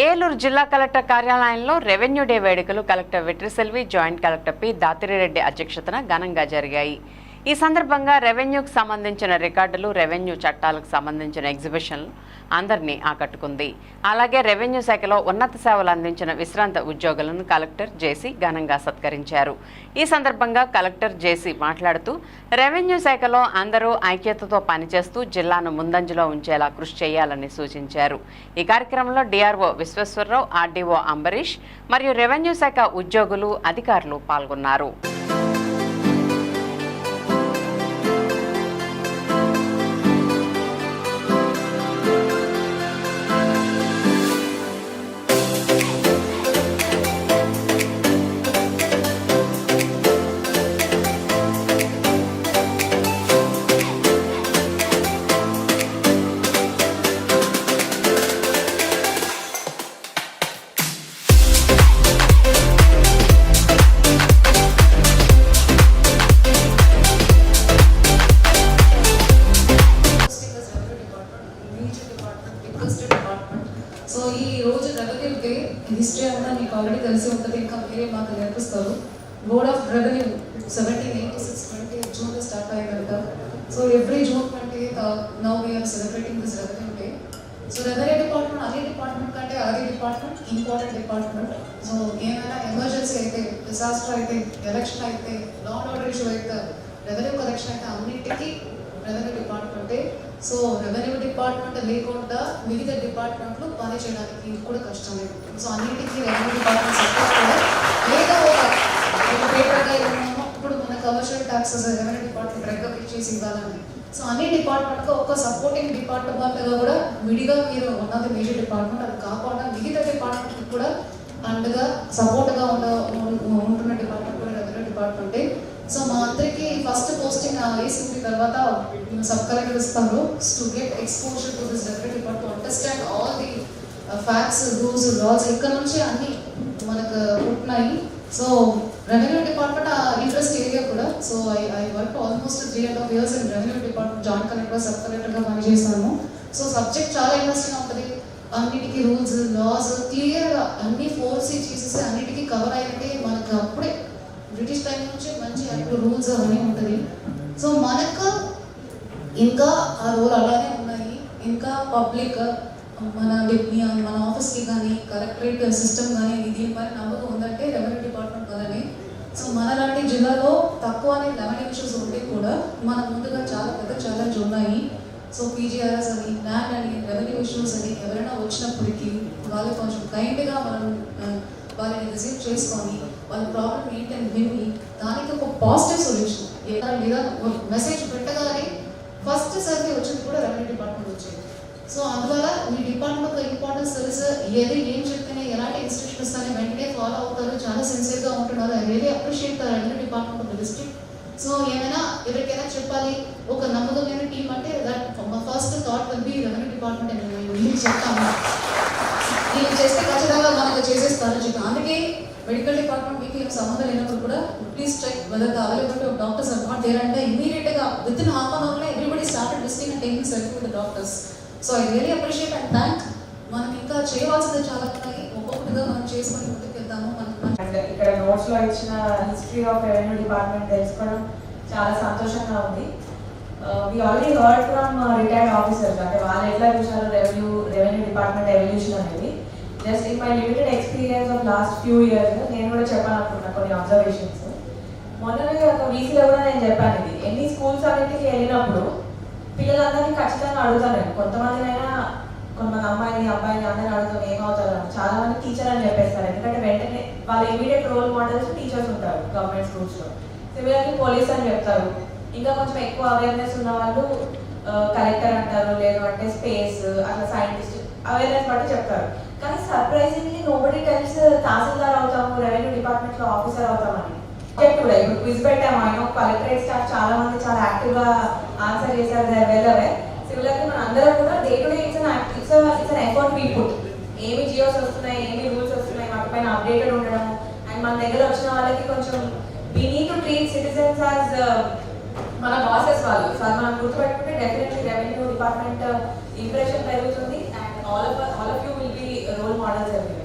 ఏలూరు జిల్లా కలెక్టర్ కార్యాలయంలో revenue day వేడుకలు collector Vetriselvi joint collector P. Dathireddy అధ్యక్షతన ఘనంగా జరిగాయి. ఈ సందర్భంగా రెవెన్యూకు సంబంధించిన రికార్డులు రెవెన్యూ చట్టాలకు సంబంధించిన ఎగ్జిబిషన్లు అందరినీ ఆకట్టుకుంది. అలాగే రెవెన్యూ శాఖలో ఉన్నత సేవలు అందించిన విశ్రాంత ఉద్యోగులను కలెక్టర్ జేసీ ఘనంగా సత్కరించారు. ఈ సందర్భంగా కలెక్టర్ జేసీ మాట్లాడుతూ రెవెన్యూ శాఖలో అందరూ ఐక్యతతో పనిచేస్తూ జిల్లాను ముందంజలో ఉంచేలా కృషి చేయాలని సూచించారు. ఈ కార్యక్రమంలో డిఆర్ఓ విశ్వేశ్వరరావు ఆర్డీఓ అంబరీష్ మరియు రెవెన్యూ శాఖ ఉద్యోగులు అధికారులు పాల్గొన్నారు. చదివితే హిస్టరీ అంతా మీకు ఆల్రెడీ తెలిసి ఉంటుంది ఇంకా మీరే మాకు నేర్పిస్తారు. Board of revenue seventeen eighty six twenty June start అయ్యి కనుక so every June twenty now we are celebrating this revenue day so revenue department అదే డిపార్ట్మెంట్ కంటే అదే డిపార్ట్మెంట్ ఇంపార్టెంట్ డిపార్ట్మెంట్ సో ఏమైనా ఎమర్జెన్సీ అయితే డిసాస్టర్ అయితే ఎలక్షన్ అయితే law order issue అయితే రెవెన్యూ కలెక్షన్ అయితే అన్నిటికీ రెవెన్యూ డిపార్ట్మెంటే. సో రెవెన్యూ డిపార్ట్మెంట్ లేకుండా మిగతా డిపార్ట్మెంట్లు పని చేయడానికి కూడా కష్టమే. సో అన్నిటికీ రెవెన్యూ డిపార్ట్మెంట్ సపోర్ట్ కూడా. లేదా ఒక పేపర్గా ఏమన్నా ఇప్పుడు మన commercial taxes revenue department recovery చేసి ఇవ్వాలని. సో అన్ని డిపార్ట్మెంట్కి ఒక సపోర్టింగ్ డిపార్ట్మెంట్గా కూడా విడిగా మీరు ఉన్నది మేజర్ డిపార్ట్మెంట్ అది కాకుండా మిగతా డిపార్ట్మెంట్కి కూడా అండగా సపోర్ట్గా ఉన్న ఉంటున్న డిపార్ట్మెంట్ కూడా రెవెన్యూ డిపార్ట్మెంటే సో మా అందరికి ఫస్ట్ పోస్టింగ్ వేసింది తర్వాత సబ్ కలెక్టర్ ఇస్తారు to get exposure to this revenue department to understand all the facts rules laws ఇక్కడ నుంచి అన్ని మనకు ఉంటున్నాయి. So revenue department interest area కూడా so I I work almost three and half years in revenue department joint collector sub కలెక్టర్గా పనిచేస్తాను so subject చాలా interesting ఉంటుంది. అన్నిటికీ రూల్స్ లాస్ క్లియర్గా అన్ని ఫోర్స్ చేసేసి అన్నిటికీ కవర్ రూల్స్ అవన్నీ ఉంటుంది. సో మనకు ఇంకా ఆ రోల్ అలానే ఉన్నాయి. ఇంకా పబ్లిక్ మన మన ఆఫీస్కి కానీ కలెక్టరేట్ సిస్టమ్ కానీ దీనిపైన నమ్మకం ఉందంటే రెవెన్యూ డిపార్ట్మెంట్ వల్లనే సో మన లాంటి జిల్లాలో తక్కువ అనే లెవెన్ ఇష్యూస్ ఉంటే కూడా మన ముందుగా చాలా పెద్ద ఛాలెంజ్ ఉన్నాయి. సో పీజీఆర్ఎస్ అని ల్యాండ్ అని రెవెన్యూ ఇష్యూస్ అని ఎవరైనా వచ్చినప్పటికీ వాళ్ళు కొంచెం కైండ్గా మనం వాళ్ళని రిసీవ్ చేసుకొని వాళ్ళ ప్రాబ్లం ఏంటని విని దానికి ఒక పాజిటివ్ సొల్యూషన్ ఏదైనా లేదా మెసేజ్ పెట్టగానే ఫస్ట్ సర్వే వచ్చింది కూడా రెవెన్యూ డిపార్ట్మెంట్ వచ్చింది. సో అందువల్ల మీ డిపార్ట్మెంట్ ఒక ఇంపార్టెన్స్ తెలుసు ఏది ఏం చెప్తేనే ఎలాంటి ఇన్స్ట్రక్షన్ ఇస్తానే వెంటనే ఫాలో అవుతారు. చాలా సిన్సియర్గా ఉంటున్నారు. I really appreciate the revenue department of district so ఏమైనా ఎవరికైనా చెప్పాలి? ఒక నమ్మకమైన టీం అంటే that first thought will be revenue department అని నేను చెప్తాను నేను చేస్తే ఖచ్చితంగా మనకు చేసేస్తారని చెప్పి అందుకే మెడికల్ డిపార్ట్మెంట్ మీకు ఏం సంబంధం లేనప్పుడు కూడా please check whether the availability of doctors are not there అంటే ఇమీడియట్గా విత్ ఇన్ హాఫ్ అన్ అవర్లో everybody started visiting and taking selfie with doctors so I really appreciate and thank మనం ఇంకా చేయవలసింది చాలా ఉన్నాయి. ఒక్కొక్కటిగా మనం చేసుకొని ముందుకు వెళ్తాము. అండ్ ఇక్కడ నోట్స్లో ఇచ్చిన హిస్టరీ ఆఫ్ రెవెన్యూ డిపార్ట్మెంట్ తెలుసుకోవడం చాలా సంతోషంగా ఉంది. We already heard from retired officers అంటే వాళ్ళు ఎట్లా చూసారు రెవెన్యూ రెవెన్యూ డిపార్ట్మెంట్ ఎవల్యూషన్ అనేది? Just in my limited experience of last few years నేను కూడా చెప్పాలనుకున్నా కొన్ని అబ్జర్వేషన్స్ మొన్ననే ఒక వీసీలో కూడా నేను చెప్పాను ఇది. ఎన్ని స్కూల్స్ అన్నింటికి వెళ్ళినప్పుడు పిల్లలందరినీ ఖచ్చితంగా అడుగుతాను నేను. కొంతమందినైనా కొంతమంది అమ్మాయిని అబ్బాయిని అందరిని అడుగుతాం ఏమవుతారు అని. చాలా మంది టీచర్ అని చెప్పేస్తారు. ఎందుకంటే వెంటనే వాళ్ళ ఇమీడియట్ రోల్ మోడల్స్ టీచర్స్ ఉంటారు గవర్నమెంట్ స్కూల్స్లో సిమిలర్లీ పోలీస్ అని చెప్తారు. ఇంకా కొంచెం ఎక్కువ అవేర్నెస్ ఉన్న వాళ్ళు కలెక్టర్ అంటారు. లేదు అంటే స్పేస్ అట్లా సైంటిస్ట్ అవేర్నెస్ బట్టి చెప్తారు. కానీ సర్ప్రైజింగ్లీ నోబడి టెల్స్ తహసీల్దార్ అవుతాము రెవెన్యూ డిపార్ట్మెంట్లో ఆఫీసర్ అవుతామని. చెప్ కూడా ఇప్పుడు క్విజ్ పెట్టాము ఆయన కలెక్టరేట్ స్టాఫ్ చాలా మంది చాలా యాక్టివ్గా ఆన్సర్ చేశారు దాని వెళ్ళవే సిమిలర్గా మన అందరం కూడా day to day it's it's it's effort we put ఏమి జియోస్ వస్తున్నాయి ఏమి రూల్స్ వస్తున్నాయి వాటిపైన అప్డేటెడ్ ఉండడం అండ్ మన దగ్గర వచ్చిన వాళ్ళకి కొంచెం we need to treat citizens as మన బాసెస్ వాళ్ళు. సో అది మనం గుర్తుపెట్టుకుంటే డెఫినెట్లీ రెవెన్యూ డిపార్ట్మెంట్ ఇంప్రెషన్ పెరుగుతుంది. And all of all of you will be role models everywhere